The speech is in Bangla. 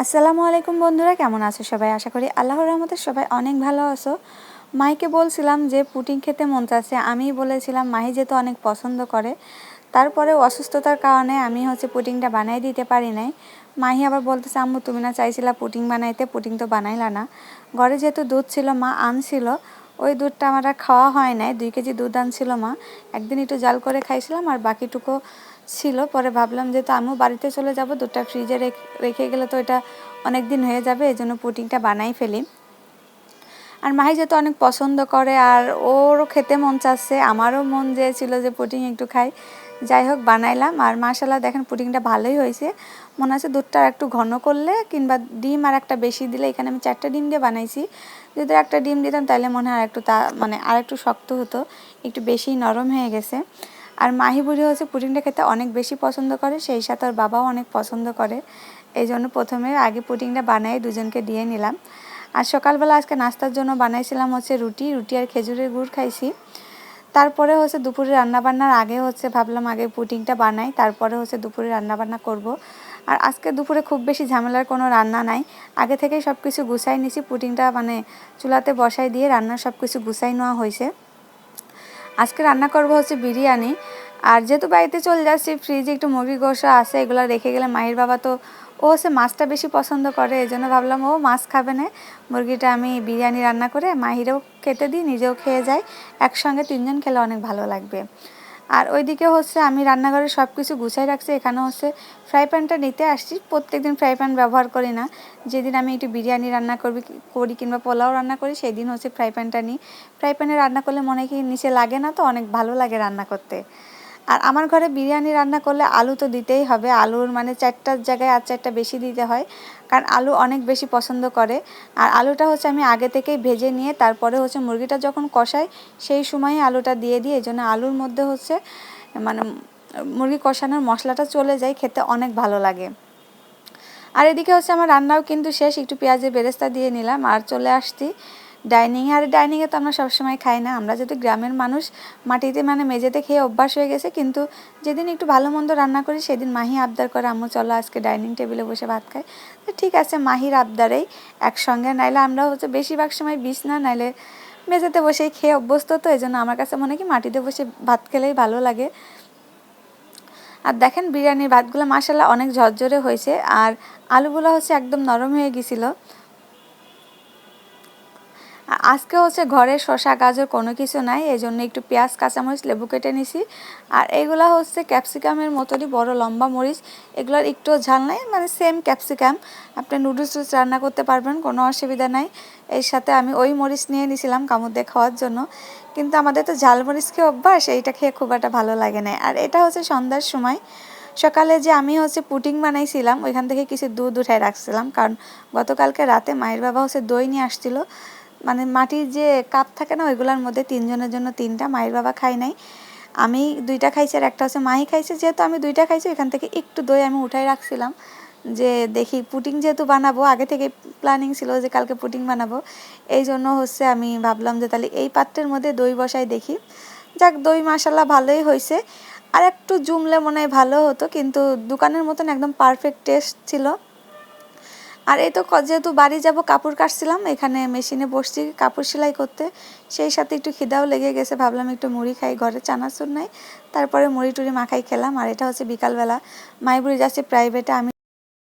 আসসালামু আলাইকুম বন্ধুরা, কেমন আছো সবাই? আশা করি আল্লাহর রহমতে সবাই অনেক ভালো আছো। মাইকে বলছিলাম যে পুটিং খেতে মন চাচ্ছে আমি বলেছিলাম মাহি যেহেতু অনেক পছন্দ করে তারপরে অসুস্থতার কারণে আমি হচ্ছে পুটিংটা বানাই দিতে পারি নাই। মাহি আবার বলতেছে, আম্মু, তুমি না চাইছিলা পুটিং বানাইতে পুটিং তো বানাইলা না। ঘরে যেহেতু দুধ ছিল, মা আনছিল ওই দুধটা আমার আর খাওয়া হয় নাই। দুই কেজি দুধ আনছিল মা। একদিন একটু জাল করে খাইছিলাম আর বাকিটুকু ছিল। পরে ভাবলাম যে তো আমিও বাড়িতে চলে যাব, দুধটা ফ্রিজে রেখে গেলে তো এটা অনেক দিন হয়ে যাবে, এই জন্য পুটিংটা বানাই ফেলি। আর মাহি যেহেতু অনেক পছন্দ করে আর ওরও খেতে মন চাচ্ছে, আমারও মন চেয়েছিল যে পুটিং একটু খাই। যাই হোক, বানাইলাম। আর মাসাল্লাহ দেখেন পুডিংটা ভালোই হয়েছে। মনে হচ্ছে দুধটা একটু ঘন করলে কিংবা ডিম আর একটা বেশি দিলে, এখানে আমি চারটা ডিম দিয়ে বানাইছি। যদি একটা ডিম দিতাম তাহলে মনে হয় আর একটু তা মানে আর একটু শক্ত হতো, একটু বেশি নরম হয়ে গেছে। আর মাহি বুড়ি হচ্ছে পুডিংটা খেতে অনেক বেশি পছন্দ করে, সেই সাথে ওর বাবাও অনেক পছন্দ করে। এই জন্য প্রথমে আগে পুডিংটা বানাই, দুজনকে দিয়ে নিলাম। আর সকালবেলা আজকে নাস্তার জন্য বানাইছিলাম হচ্ছে রুটি। রুটি আর খেজুরের গুড় খাইছি। তারপরে হচ্ছে দুপুরে রান্নাবান্নার আগে হচ্ছে ভাবলাম আগে পুডিংটা বানাই, তারপরে হচ্ছে দুপুরে রান্নাবান্না করব। আর আজকে দুপুরে খুব বেশি ঝামেলার কোনো রান্না নাই। আগে থেকেই সব কিছু গুছাই নিছি, পুডিংটা মানে চুলাতে বসাই দিয়ে রান্নার সব কিছু গুছাই নেওয়া হয়েছে। আজকে রান্না করব হচ্ছে বিরিয়ানি। আর যেহেতু বাড়িতে চলে যাচ্ছি ফ্রিজে একটু মুরগি গোসা আছে, এগুলো রেখে গেলে মায়ের বাবা তো ও হচ্ছে মাছটা বেশি পছন্দ করে এই জন্য ভাবলাম ও মাছ খাবে না। মুরগিটা আমি বিরিয়ানি রান্না করে মাহিরেও খেতে দিই, নিজেও খেয়ে যাই। একসঙ্গে তিনজন খেলে অনেক ভালো লাগবে। আর ওইদিকে হচ্ছে আমি রান্নাঘরে সব কিছু গুছাই রাখছি, এখানে হচ্ছে ফ্রাই প্যানটা নিতে আসছি। প্রত্যেক দিন ফ্রাই প্যান ব্যবহার করি না। যেদিন আমি একটু বিরিয়ানি রান্না করবি, করি কিংবা পোলাও রান্না করি সেই দিন হচ্ছে ফ্রাই প্যানটা নিই। ফ্রাই প্যানে রান্না করলে মনে কি নিচে লাগে না তো, অনেক ভালো লাগে রান্না করতে। আর আমার ঘরে বিরিয়ানি রান্না করলে আলু তো দিতেই হবে। আলুর মানে চারটার জায়গায় আর চারটা বেশি দিতে হয়, কারণ আলু অনেক বেশি পছন্দ করে। আর আলুটা হচ্ছে আমি আগে থেকেই ভেজে নিয়ে তারপরে হচ্ছে মুরগিটা যখন কষাই, সেই সময়ই আলুটা দিয়ে দিই। এই জন্য আলুর মধ্যে হচ্ছে মানে মুরগি কষানোর মশলাটা চলে যায়, খেতে অনেক ভালো লাগে। আর এদিকে হচ্ছে আমার রান্নাও কিন্তু শেষ, একটু পেঁয়াজের বেরেস্তা দিয়ে নিলাম। আর চলে আসছি ডাইনিংয়ে আর ডাইনিংয়ে তো আমরা সবসময় খাই না। আমরা যদি গ্রামের মানুষ, মাটিতে মানে মেঝেতে খেয়ে অভ্যাস হয়ে গেছে, কিন্তু যেদিন একটু ভালো মন্দ রান্না করি, সেদিন মাহি আবদার করে, আম্মু চলো আজকে ডাইনিং টেবিলে বসে ভাত খাই। তো ঠিক আছে, মাহির আবদারেই একসঙ্গে, নাইলে আমরা হচ্ছে বেশিরভাগ সময় বিষ না, নাইলে মেঝেতে বসেই খেয়ে অভ্যস্ত তো এই জন্য আমার কাছে মনে কি মাটিতে বসে ভাত খেলেই ভালো লাগে। আর দেখেন বিরিয়ানির ভাতগুলো মাসাল্লাহ অনেক ঝরঝরে হয়েছে, আর আলুগুলো হচ্ছে একদম নরম হয়ে গেছিল। আজকে হচ্ছে ঘরে শশা গাজর কোনো কিছু নাই এই জন্য একটু পেঁয়াজ, কাঁচামরিচ, লেবু কেটে নিছি। আর এগুলা হচ্ছে ক্যাপসিকামের মতনই বড় লম্বা মরিচ, এগুলোর একটু ঝাল নাই মানে সেম ক্যাপসিকাম। আপনি নুডলস রান্না করতে পারবেন, কোনো অসুবিধা নাই। এর সাথে আমি ওই মরিচ নিয়ে নিয়েছিলাম কামড় দিয়ে খাওয়ার জন্য। কিন্তু আমাদের তো ঝাল মরিচ খেয়ে অভ্যাস, এইটা খেয়ে খুব একটা ভালো লাগে না। আর এটা হচ্ছে সন্ধ্যার সময়। সকালে যে আমি হচ্ছে পুটিং বানাইছিলাম, ওইখান থেকে কিছু দুধ উঠায় রাখছিলাম। কারণ গতকালকে রাতে মায়ের বাবা হচ্ছে দই নিয়ে আসছিল। মানে মাটির যে কাপ থাকে না, ওইগুলোর মধ্যে তিনজনের জন্য তিনটা, মায়ের বাবা খাই নাই। আমি দুইটা খাইছি আর একটা হচ্ছে মাহি খাইছে। যেহেতু আমি দুইটা খাইছি এখান থেকে একটু দই আমি উঠাই রাখছিলাম যে দেখি পুটিং যেহেতু বানাবো, আগে থেকে প্ল্যানিং ছিল যে কালকে পুটিং বানাবো। এই জন্য হচ্ছে আমি ভাবলাম যে তাহলে এই পাত্রের মধ্যে দই বসাই দেখি। যাক, দই মাসাল্লাহ ভালোই হয়েছে আর একটু জুমলে মনে হয় ভালো হতো, কিন্তু দোকানের মতন একদম পারফেক্ট টেস্ট ছিল। আর এই তো যেহেতু বাড়ি যাব, কাপড় কাটছিলাম, এখানে মেশিনে বসছি কাপড় সেলাই করতে। সেই সাথে একটু খিদাও লেগে গেছে, ভাবলাম একটু মুড়ি খাই, ঘরে চানাচুর নাই। তারপরে মুড়ি টুড়ি মাখাই খেলাম, আর এটা হচ্ছে বিকালবেলা। মাইবুড়ি যাচ্ছে প্রাইভেটে আমি